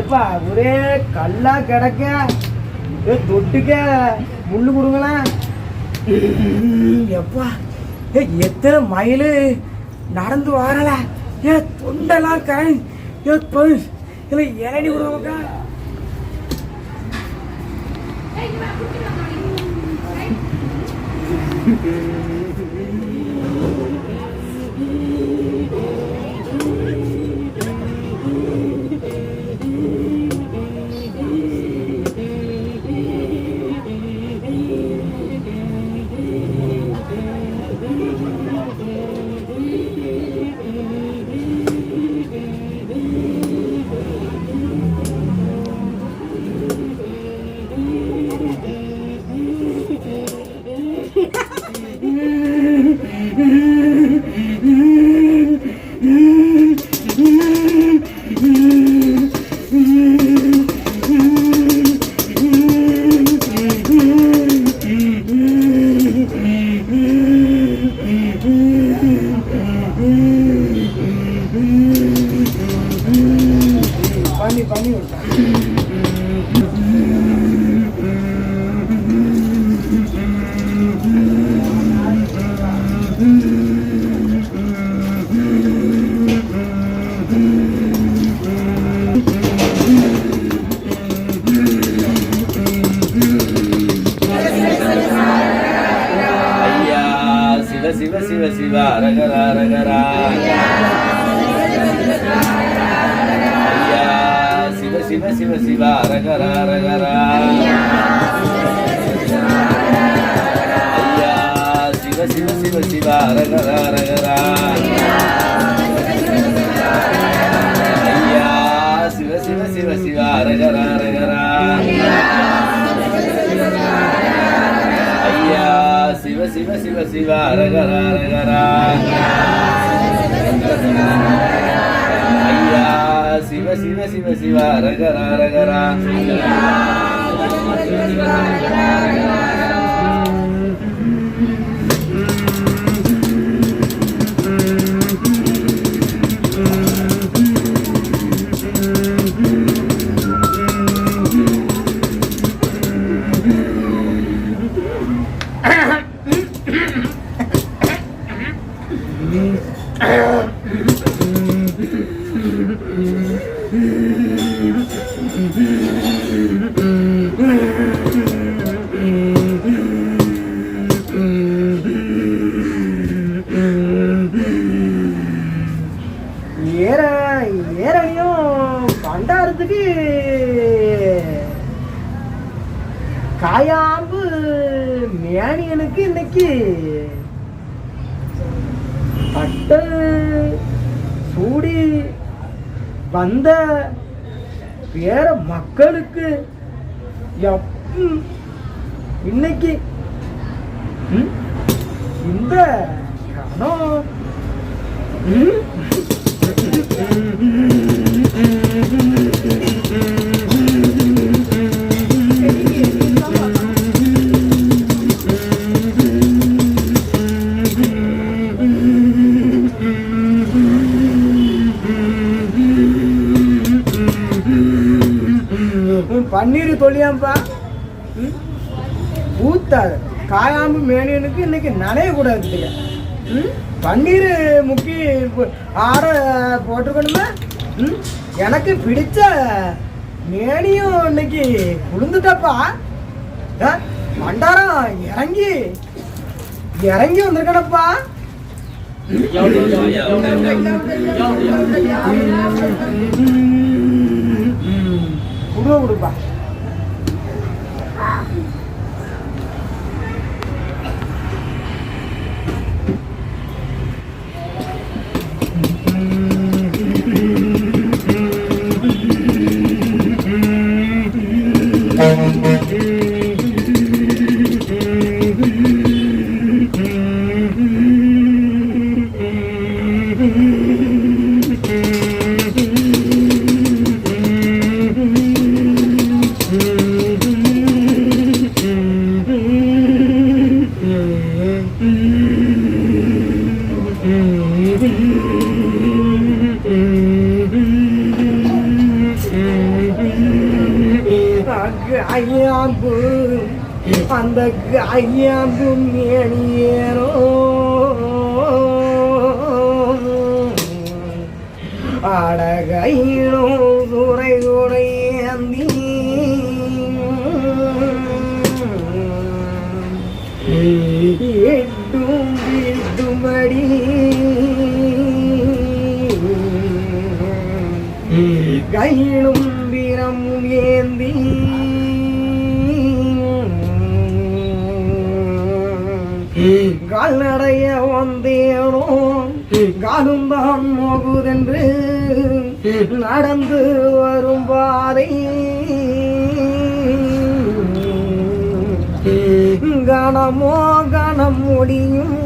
எப்பா ஒரே கல்லா கிடக்க. ஏ தொட்டுக்க. முள்ளு கொடுங்களேன் எப்பா ஏ எத்தனை மைல் நடந்து வரல? ஏ தொண்டெல்லாம் கரை ஏ பொய் இல்லை இறடி விடுவாங்கக்கா Thank you. Iya, siva, Siva, Siva, Raga, Raga, Raga, Raga, Shiva Shiva Shiva రగరా రగరా అయ్యా శివ శివ శివ శివ రగరా రగరా అయ్యా శివ శివ శివ శివ రగరా రగరా అయ్యా శివ శివ శివ శివ రగరా రగరా అయ్యా ಶಿವ ಶಿವ ಶಿವ ರಗ ರಗ எனக்கு இன்னைக்கு. பட்டு சூடி வந்த வேற மக்களுக்கு இன்னைக்கு இந்த கணம் பன்னீர் தொழியாம்பா ம்? ஊத்தாது காயாம்பு மேனியனுக்கு இன்னைக்கு நனைய கூடாது பன்னீர் முக்கி ஆற போட்டுக்கணுமே ம்? எனக்கு பிடிச்ச மேனியும் இன்னைக்கு குளிந்துட்டப்பா மண்டாரம் இறங்கி இறங்கி வந்திருக்கணப்பா குடுவ கொடுப்பா அந்த கையாம்பும் ஏனியேனோ அடகையினோ துறை துறை எட்டும் வீட்டுமடி கையிலும் வீரமும் ஏந்தி. கால்நடைய வந்தேனோ? காலும் தான் மோகுதென்று நடந்து வரும் பாதை. கணமோ கணம் முடியும்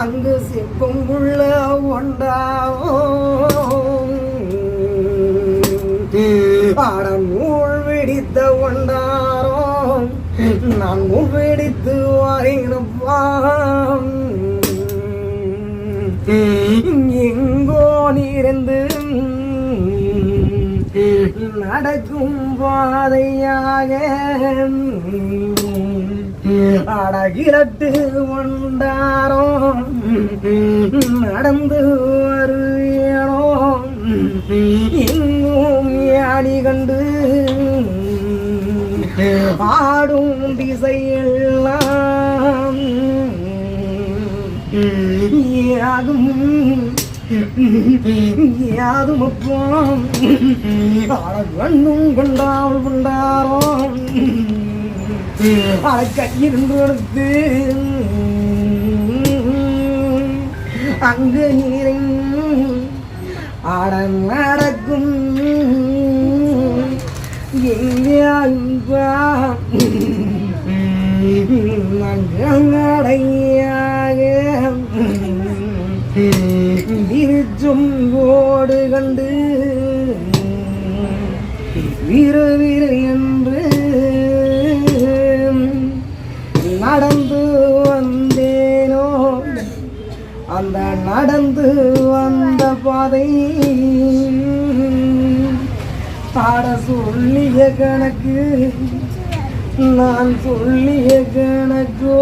அங்கு சிப்பங்குள்ள ஒண்டாவோ ஆட நூல் வெடித்த ஒண்டா நான் நூல் வெடித்து வாரினப்பான் எங்கோ நீர்ந்து நடக்கும் பாதையாக அடகிரட்டு கொண்டாரோ நடந்து வருகிறோம் எங்கும் யாடி கண்டு பாடும் திசையெல்லாம் யாதும் யாதும் அப்பாம் கண்ணும் கொண்டாள் கொண்டாரோ? அட கையிருந்து கொடுத்து அங்கு நீரின் அட நடக்கும். விரிச்சும் ஓடு கண்டு வீறு வீறு என்று நடந்து வந்தேனோ அந்த நடந்து வந்த பாதை பாட சொல்லிய கணக்கு. நான் சொல்லிய கணக்கோ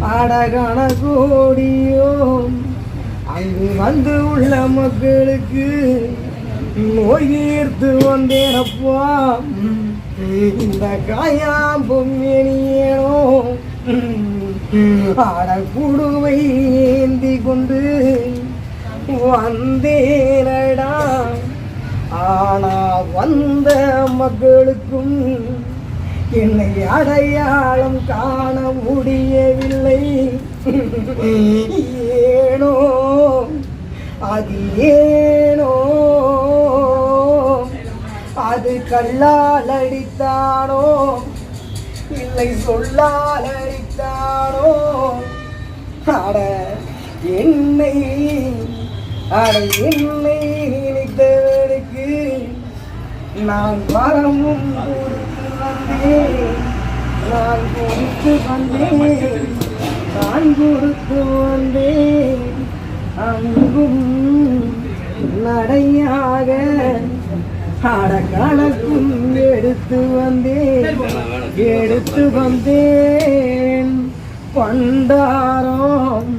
பாட கணக்கோடியோ. அங்கு வந்து உள்ள மக்களுக்கு நோய் ஈர்த்து வந்தேனப்பா. இந்த காயாம் ஏனியேனோ ஆட குடுவை ஏந்தி கொண்டு வந்தேனடா. ஆனா வந்த மக்களுக்கும் என்னை அடையாளம் காண முடியவில்லை. ஏனோ அது ஏனோ அது கல்லால் அடித்தானோ இல்லை சொல்லால் அடித்தானோ அட என்னை அட என்னை நினைத்தவனுக்கு நான் வரமும் நான் கொடுத்து வந்தேன். நான் கொடுத்து வந்தேன். அங்கும் நடையாக அடக்கணக்கும் எடுத்து வந்தேன். எடுத்து வந்தேன். கொண்டாரோம்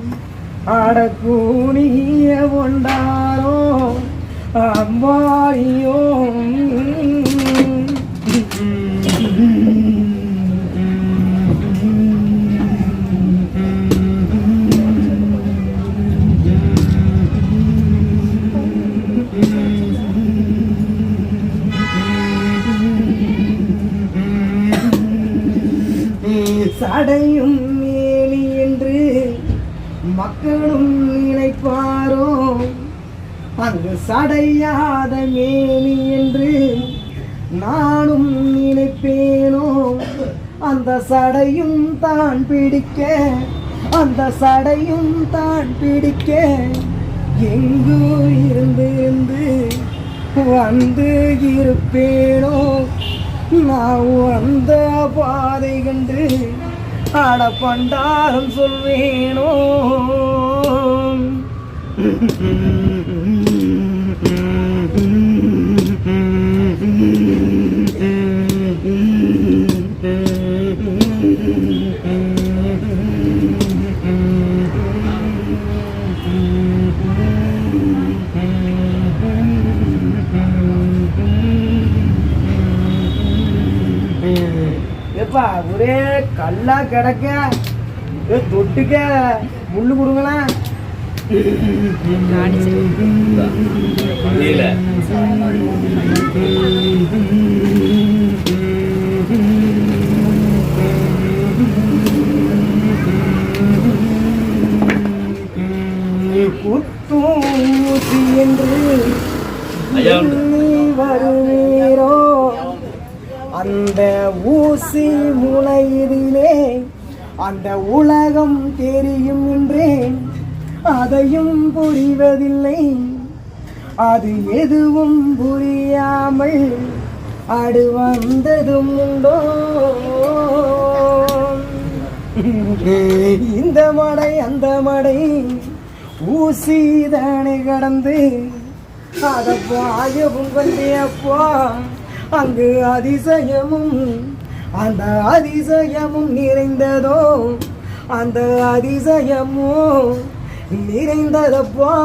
அட கூணிய அம்பாரியோம் மக்களும் நினைப்பாரோ அங்கு சடையாத மேனி என்று நானும் நினைப்பேனோ? அந்த சடையும் தான் பிடிக்க அந்த சடையும் தான் பிடிக்க எங்கோ இருந்திருந்து வந்து இருப்பேனோ? நான் வந்த பாதை ஆட பண்டாரம் சொல்வேனோ Mm-hmm. ஏப்பா ஒரே கல்லா கிடக்க. தொட்டுக்க. முள்ளு கொடுங்களா? இல்ல குத்தூசி என்று வருவீரோ அந்த ஊசி முளையிலே அந்த உலகம் தெரியும் என்றேன். அதையும் புரிவதில்லை. அது எதுவும் புரியாமல் அடு வந்ததும் உண்டோ? இந்த மடை அந்த மடை ஊசி தானே கடந்து அதை அதப்பாயவும் வந்தேப்பா அங்கு அதிசயமும் அந்த அதிசயமும் நிறைந்ததோ அந்த அதிசயமோ நிறைந்ததப்பா?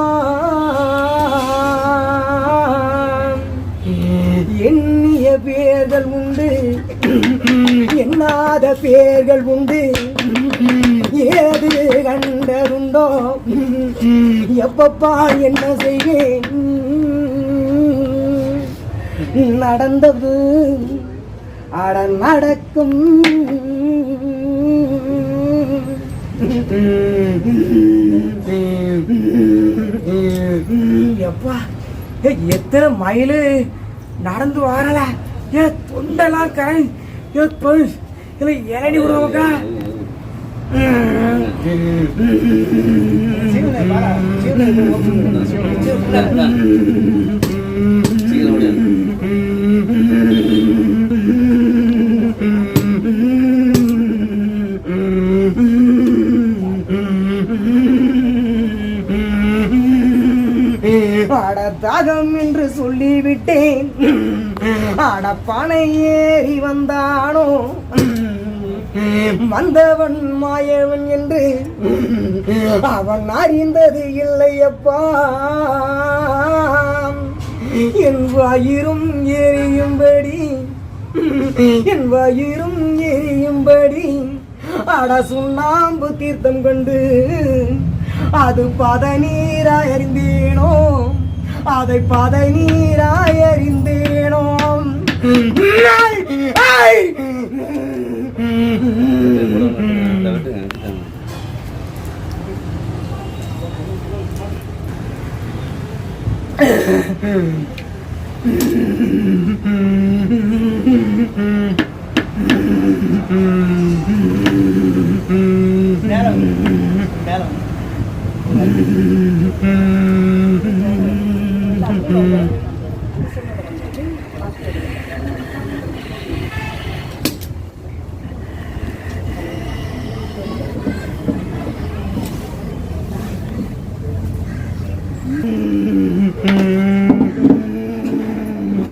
எண்ணிய பேர்கள் உண்டு எண்ணாத பேர்கள் உண்டு. ஏது கண்டதுண்டோ? எப்பப்பா என்ன செய்வேன்? நடந்தது. அட நடக்கும். எப்பா ஏ, எத்தனை மைலு நடந்து வரல? ஏ தொண்டெல்லாம் கரை ஏ பொய் இல்லை இறடி விடுவாக்கா சீக்கிரம் ஓடியாரு. என்று சொல்லிவிட்டேன் அடப்பானை ஏறி வந்தானோ வந்தவன் மாயவன் என்று அவன் அறிந்தது இல்லையப்பா என் வாயிரும் எரியும்படி என் வாயிரும் எரியும்படி அட சுண்ணாம்பு தீர்த்தம் கொண்டு அது பதநீராய் அறிந்தேனோ அதை பதநீராய் அறிந்தேனோ ஐ! ஐ! Better. Better.